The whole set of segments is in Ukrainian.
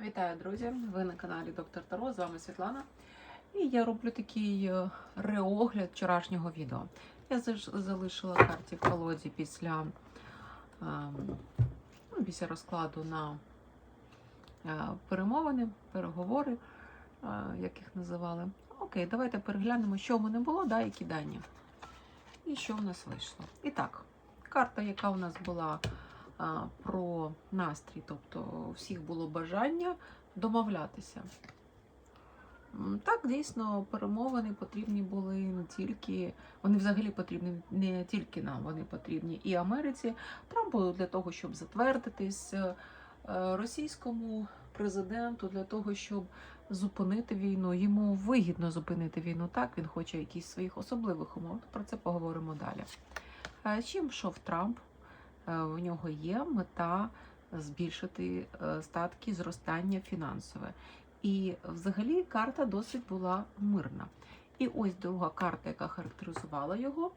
Вітаю, друзі! Ви на каналі Доктор Таро, з вами Світлана. І я роблю такий е, реогляд вчорашнього відео. Я залишила карті в колоді після, ем, ну, після розкладу на е, перемовини, переговори, е, як їх називали. Окей, давайте переглянемо, що в мене було, да, які дані. І що в нас вийшло. І так, карта, яка у нас була про настрій, тобто у всіх було бажання домовлятися. Так, дійсно, перемовини потрібні були не тільки, вони взагалі потрібні не тільки нам, вони потрібні і Америці. Трампу для того, щоб затвердитись, е, російському президенту для того, щоб зупинити війну. Йому вигідно зупинити війну. Так, він хоче якісь своїх особливих умов. Про це поговоримо далі. Е, Чим йшов Трамп? Е, В нього є мета збільшити е, статки, зростання фінансове. І взагалі карта досить була мирна. І ось друга карта, яка характеризувала його,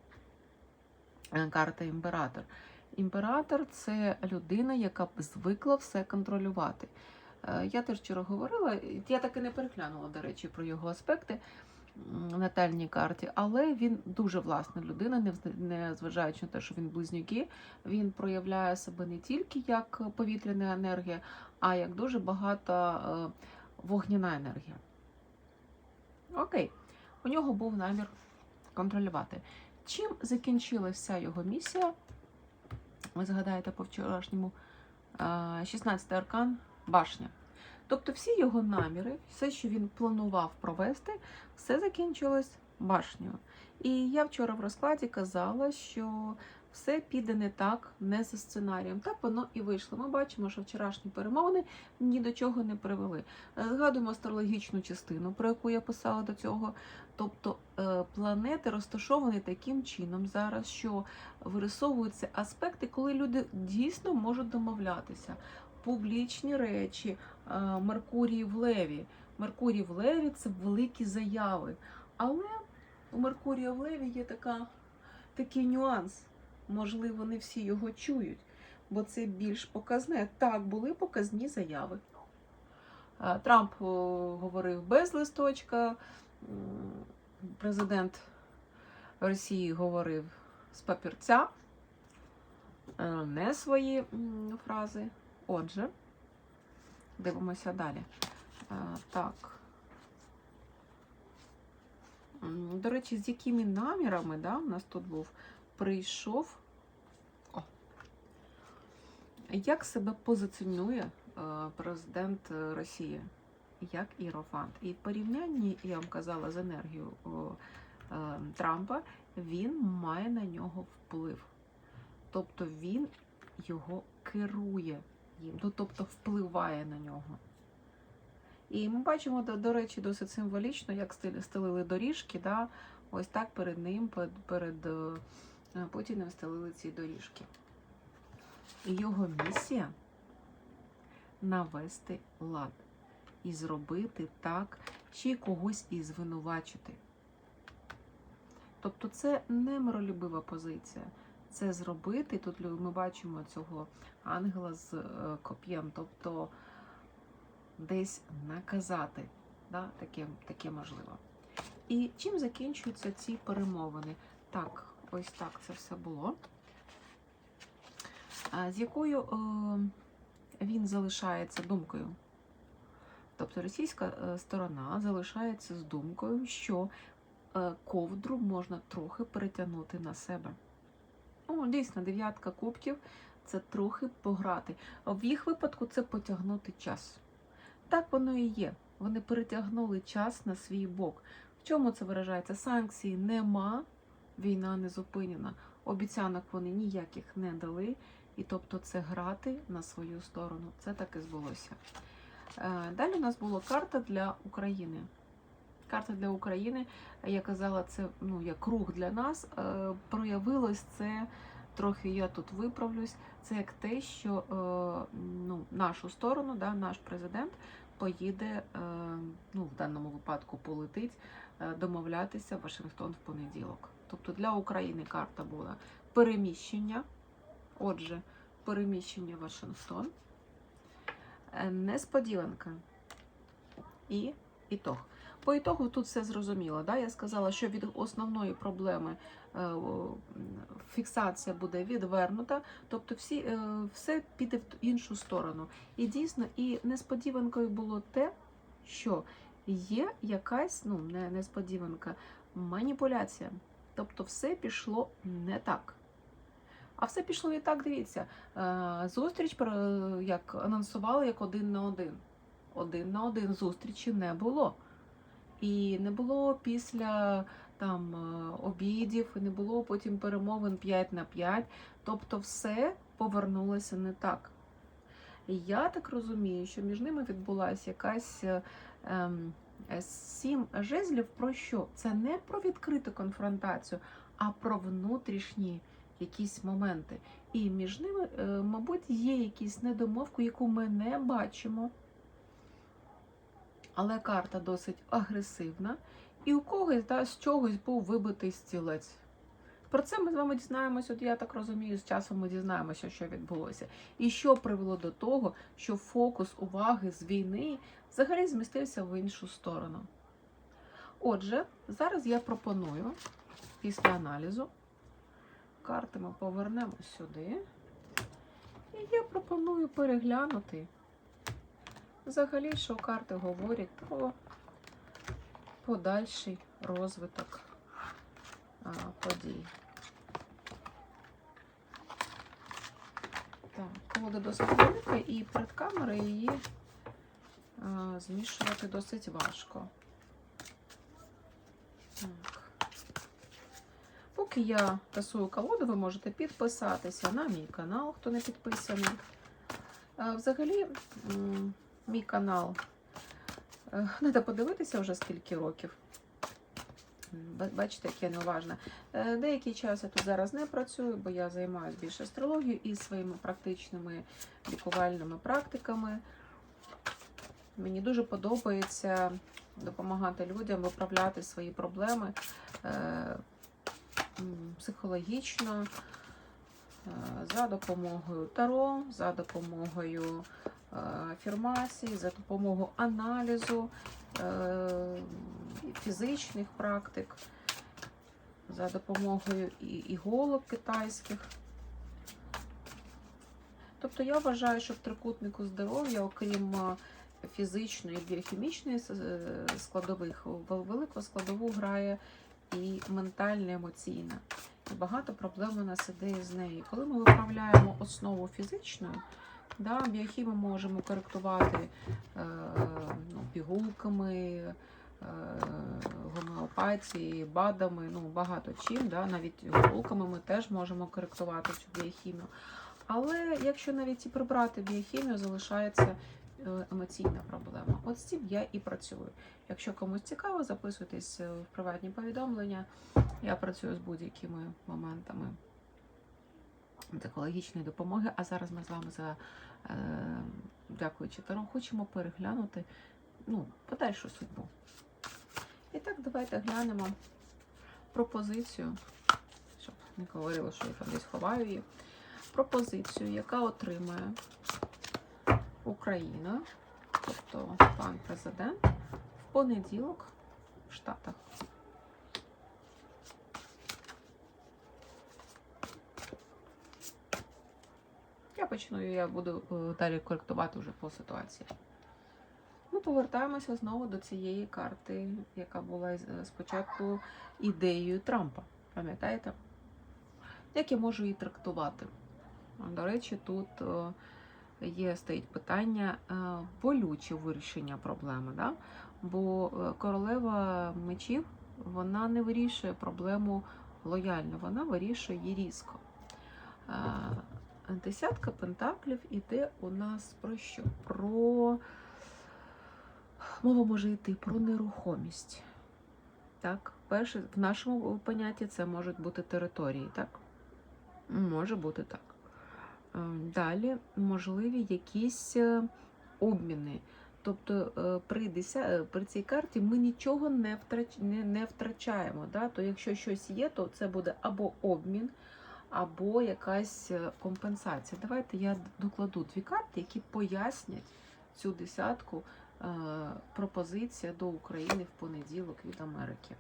е, карта імператор. Імператор це людина, яка звикла все контролювати. Я теж вчора говорила, я так і не переглянула, до речі, про його аспекти натальній карті, але він дуже власна людина, не вз- не зважаючи на те, що він близнюки, він проявляє себе не тільки як повітряна енергія, а як дуже багата е, вогняна енергія. Окей, у нього був намір контролювати. Чим закінчилася його місія? Ви згадаєте по вчорашньому 16 аркан башня. Тобто всі його наміри, все, що він планував провести, все закінчилось башнею. І я вчора в розкладі казала, що все піде не так, не за сценарієм. Так воно і вийшло. Ми бачимо, що вчорашні перемовини ні до чого не привели. Е, Згадуємо астрологічну частину, про яку я писала до цього. Тобто е, планети розташовані таким чином зараз, що вирисовуються аспекти, коли люди дійсно можуть домовлятися. Публічні речі, е, Меркурій в Леві. Меркурій в Леві це великі заяви. Але у Меркурія в Леві є така, такий нюанс. Можливо, не всі його чують, бо це більш показне. Так, були показні заяви. Е, Трамп говорив без листочка, президент Росії говорив з папірця, е, не свої фрази. Отже, дивимося далі. Е, Так. До речі, з якими намірами, да, у нас тут був, прийшов. О. Як себе позиціонує е, президент Росії? Як іерофант. І в порівнянні, я вам казала, з енергією е, Трампа, він має на нього вплив. Тобто він його керує їм, ну, тобто впливає на нього. І ми бачимо, до, до речі, досить символічно, як стелили доріжки, да? ось так перед ним, перед, перед Путіним стелили ці доріжки. І його місія навести лад і зробити так, й когось і звинувачити. Тобто це не миролюбива позиція. Це зробити, тут ми бачимо цього ангела з е, коп'єм, тобто десь наказати. Да? Таке, таке можливо. І чим закінчуються ці перемовини? Так, ось так це все було. З якою е, він залишається думкою? Тобто російська е, сторона залишається з думкою, що ковдру можна трохи перетягнути на себе. О, дійсно, дев'ятка кубків це трохи пограти. В їх випадку це потягнути час. Так воно і є. Вони перетягнули час на свій бок. В чому це виражається? Санкцій нема, війна не зупинена. Обіцянок вони ніяких не дали. І тобто це грати на свою сторону. Це так і збулося. Е, Далі у нас була карта для України. Карта для України, я казала, це ну, як рух для нас. Е, Проявилось це трохи я тут виправлюсь. Це як те, що е, ну, нашу сторону, да, наш президент поїде, е, ну, в даному випадку полетить домовлятися в Вашингтон в понеділок. Тобто для України карта була переміщення. Отже, переміщення Вашингтон. Несподіванка. І ітог. По ітогу тут все зрозуміло. Да? Я сказала, що від основної проблеми е, фіксація буде відвернута, тобто всі, е, все піде в іншу сторону. І дійсно, і несподіванкою було те, що є якась, ну, не несподіванка, маніпуляція. Тобто все пішло не так. А все пішло не так, дивіться. Е, Зустріч, про- як анонсували, як один на один. Один на один зустрічі не було. І не було після там е, обідів, не було потім перемовин 5 на 5. Тобто все повернулося не так. І я так розумію, що між ними відбулася якась е, ем, сім жезлів про що? Це не про відкриту конфронтацію, а про внутрішні якісь моменти. І між ними, е, мабуть, є якісь недомовки, яку ми не бачимо. Але карта досить агресивна. І у когось да, з чогось був вибитий стілець. Про це ми з вами дізнаємося, от я так розумію, з часом ми дізнаємося, що відбулося. І що привело до того, що фокус уваги з війни взагалі змістився в іншу сторону. Отже, зараз я пропоную після аналізу карти ми повернемо сюди. І я пропоную переглянути взагалі, що карти говорять про подальший розвиток а, подій. Так, колода досить велика, і перед камерою її а, змішувати досить важко. Так. Поки я тасую колоду, ви можете підписатися на мій канал, хто не підписаний. А, Взагалі, мій канал треба подивитися вже скільки років. Бачите, як я неуважна. Е, Деякий час я тут зараз не працюю, бо я займаюся більше астрологією і своїми практичними лікувальними практиками. Мені дуже подобається допомагати людям виправляти свої проблеми е, психологічно, е, за допомогою таро, за допомогою е, афірмацій, за допомогою аналізу е, фізичних практик, за допомогою іголок китайських. Тобто я вважаю, що в трикутнику здоров'я, окрім е, фізичної і біохімічної е, складових, велику складову грає і ментальна, емоційна. І багато проблем у нас іде з нею. Коли ми виправляємо основу фізичну, да, біохімію можемо коректувати е, ну, пігулками, е, гомеопатії, БАДами, ну багато чим, да, навіть голками ми теж можемо коректувати цю біохімію. Але якщо навіть і прибрати біохімію, залишається е, емоційна проблема. От з цим я і працюю. Якщо комусь цікаво, записуйтесь е, в приватні повідомлення. Я працюю з будь-якими моментами екологічної допомоги. А зараз ми з вами за е, дякуючи Таро, хочемо переглянути ну, подальшу судьбу. І так, давайте глянемо пропозицію, щоб не говорило, що я там десь ховаю її. Пропозицію, яка отримає Україна, тобто пан президент, в понеділок в Штатах. Почну, і я буду е, далі коректувати вже по ситуації. Ми повертаємося знову до цієї карти, яка була е, спочатку ідеєю Трампа. Пам'ятаєте? Як я можу її трактувати? До речі, тут е, є стоїть питання болюче вирішення проблеми. Да? Бо королева мечів вона не вирішує проблему лояльно, вона вирішує її різко. Десятка пентаклів іде у нас про що? Про мова може йти про нерухомість. Так, перше, в нашому понятті це можуть бути території, так? Може бути так. Е, Далі можливі якісь е, обміни. Тобто е, при, при цій карті ми нічого не, втрач... не втрачаємо. Да? То якщо щось є, то це буде або обмін, або якась е, компенсація. Давайте я докладу дві карти, які пояснять цю десятку е, пропозиція до України в понеділок від Америки.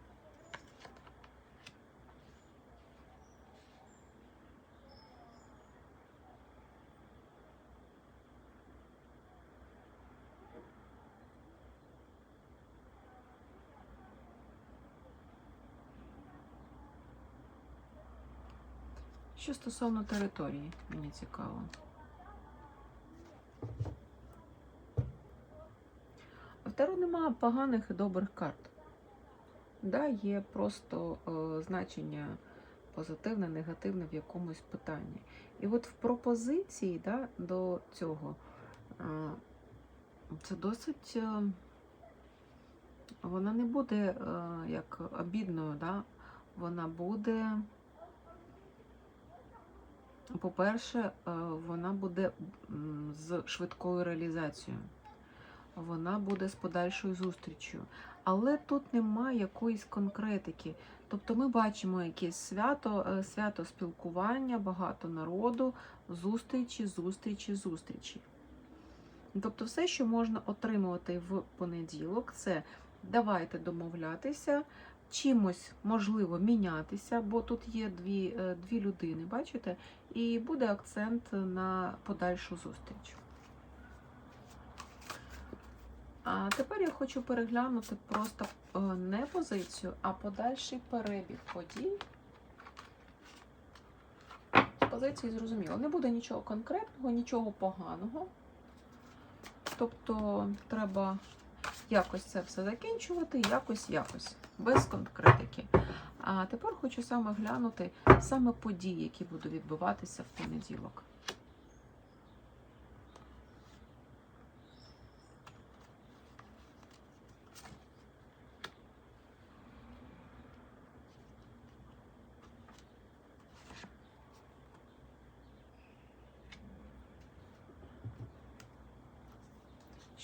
Що стосовно території, мені цікаво. В Таро немає поганих і добрих карт. Да, є просто е, значення позитивне, негативне в якомусь питанні. І от в пропозиції да, до цього е, це досить. Е, вона не буде е, як обідною, да? вона буде. По-перше, е, вона буде з швидкою реалізацією. Вона буде з подальшою зустрічю. Але тут немає якоїсь конкретики. Тобто ми бачимо якесь свято, е, свято спілкування, багато народу, зустрічі, зустрічі, зустрічі. Тобто, все, що можна отримувати в понеділок, це давайте домовлятися, чимось можливо мінятися, бо тут є дві, е, дві людини, бачите? І буде акцент на подальшу зустріч. А тепер я хочу переглянути просто е, не позицію, а подальший перебіг подій. З позиції зрозуміло. Не буде нічого конкретного, нічого поганого. Тобто треба якось це все закінчувати, якось, якось, без конкретики. А тепер хочу саме глянути саме події, які будуть відбуватися в понеділок.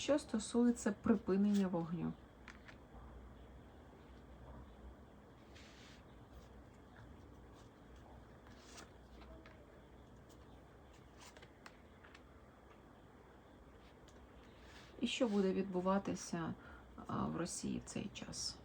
Що стосується припинення вогню. І що буде відбуватися в Росії в цей час?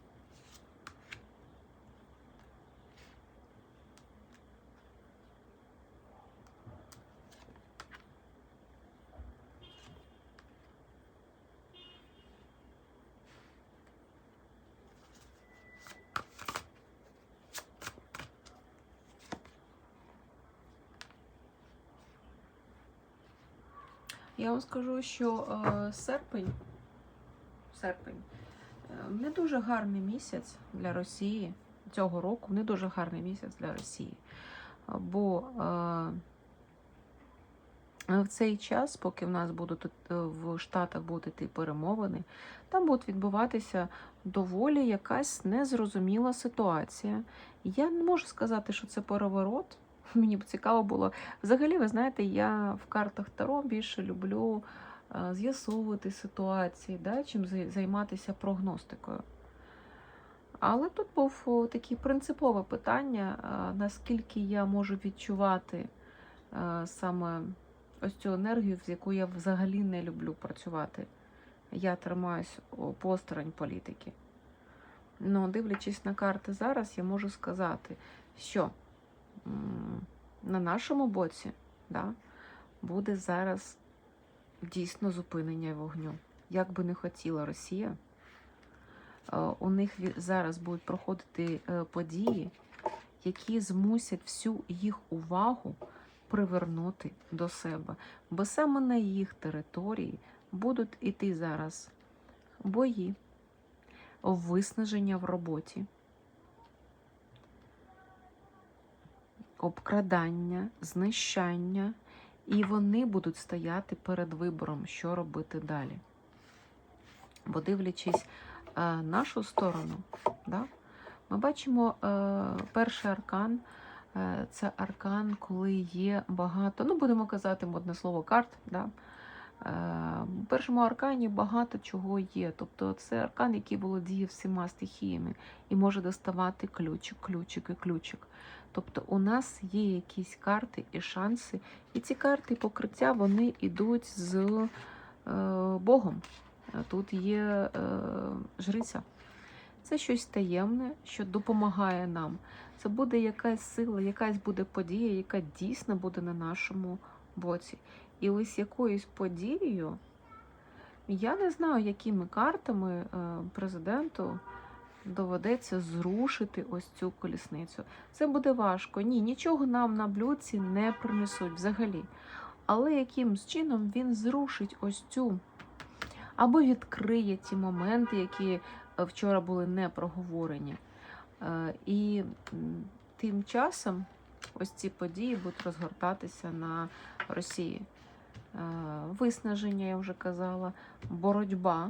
Я вам скажу, що е, серпень, серпень е, не дуже гарний місяць для Росії цього року, не дуже гарний місяць для Росії. Бо е, в цей час, поки в нас будуть в Штатах будуть йти перемовини, там будуть відбуватися доволі якась незрозуміла ситуація. Я не можу сказати, що це переворот. Мені б цікаво було. Взагалі, ви знаєте, я в картах Таро більше люблю е, з'ясовувати ситуації, да, чим займатися прогностикою. Але тут був таке принципове питання, е, наскільки я можу відчувати е, саме ось цю енергію, з яку я взагалі не люблю працювати. Я тримаюсь посторонь політики. Ну, дивлячись на карти зараз, я можу сказати, що на нашому боці да, буде зараз дійсно зупинення вогню. Як би не хотіла Росія, е, у них зараз будуть проходити е, події, які змусять всю їх увагу привернути до себе. Бо саме на їх території будуть іти зараз бої, виснаження в роботі. Обкрадання, знищання, і вони будуть стояти перед вибором, що робити далі. Бо дивлячись е, нашу сторону, да, ми бачимо е, перший аркан. е, Це аркан, коли є багато, ну будемо казати модне слово карт. Да? Е, В першому аркані багато чого є. Тобто це аркан, який володіє всіма стихіями і може доставати ключик, ключик і ключик. Тобто у нас є якісь карти і шанси, і ці карти покриття вони йдуть з Богом, е, тут є е, жриця. Це щось таємне, що допомагає нам. Це буде якась сила, якась буде подія, яка дійсно буде на нашому боці. І ось якоюсь подією, я не знаю, якими картами е, президенту доведеться зрушити ось цю колісницю. Це буде важко. Ні, нічого нам на блюдці не принесуть взагалі. Але якимсь чином він зрушить ось цю або відкриє ті моменти, які е, вчора були не проговорені. Е, І тим часом ось ці події будуть розгортатися на Росії. Е, Виснаження, я вже казала, боротьба.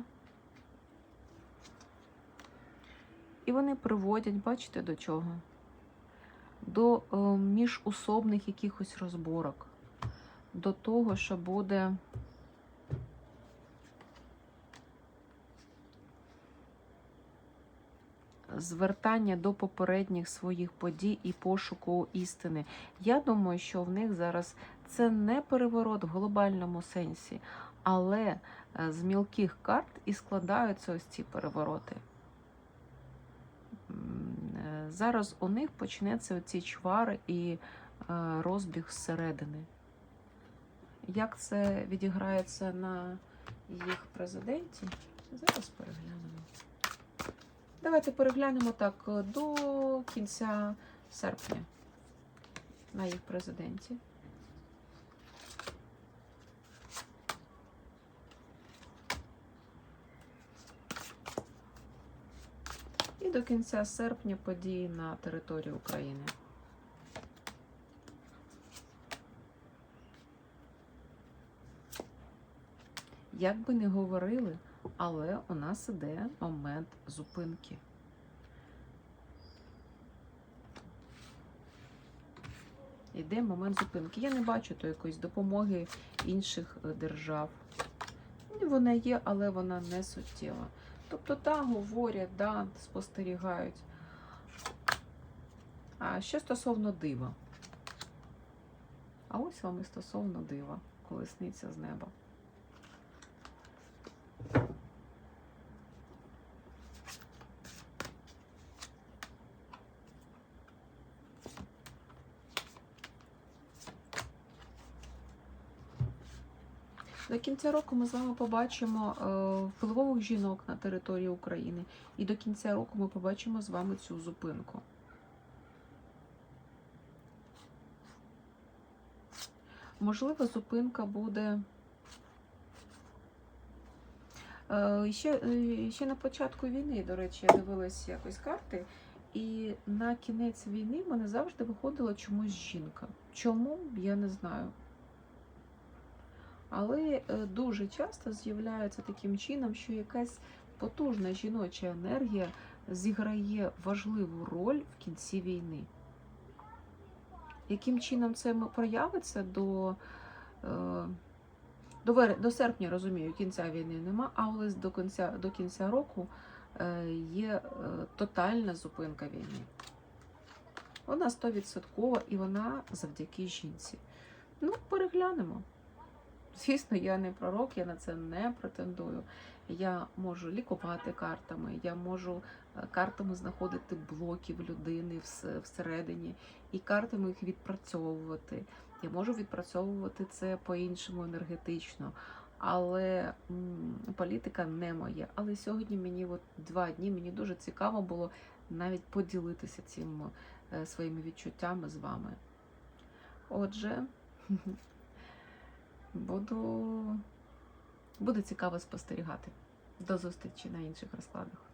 І вони приводять, бачите, до чого? До е, міжусобних якихось розборок, до того, що буде звертання до попередніх своїх подій і пошуку істини. Я думаю, що в них зараз це не переворот в глобальному сенсі, але е, з мілких карт і складаються ось ці перевороти. Зараз у них почнеться оці чвари і е, розбіг зсередини. Як це відіграється на їх президенті? Зараз переглянемо. Давайте переглянемо так е, до кінця серпня на їх президенті. І до кінця серпня події на території України. Як би не говорили, але у нас іде момент зупинки. Іде момент зупинки. Я не бачу то якоїсь допомоги інших е, держав. Вона є, але вона не суттєва. Тобто, так, говорять, да, спостерігають. А що стосовно дива? А ось вам і стосовно дива, колесниця з неба. До кінця року ми з вами побачимо е, впливових жінок на території України. І до кінця року ми побачимо з вами цю зупинку. Можливо, зупинка буде. Е, Ще, е, ще на початку війни, до речі, я дивилася якось карти, і на кінець війни в мене завжди виходила чомусь жінка. Чому, я не знаю. Але е, дуже часто з'являється таким чином, що якась потужна жіноча енергія зіграє важливу роль в кінці війни. Яким чином це проявиться до, е, до, вер... до серпня, розумію, кінця війни нема, але до кінця, до кінця року е, є тотальна зупинка війни. Вона 100% і вона завдяки жінці. Ну, переглянемо. Звісно, я не пророк, я на це не претендую. Я можу лікувати картами, я можу е, картами знаходити блоки в людини всередині, і картами їх відпрацьовувати. Я можу відпрацьовувати це по-іншому енергетично. Але м, політика не моє. Але сьогодні мені от два дні мені дуже цікаво було навіть поділитися цим е, своїми відчуттями з вами. Отже, Буду... Буде цікаво спостерігати. До зустрічі на інших розкладах.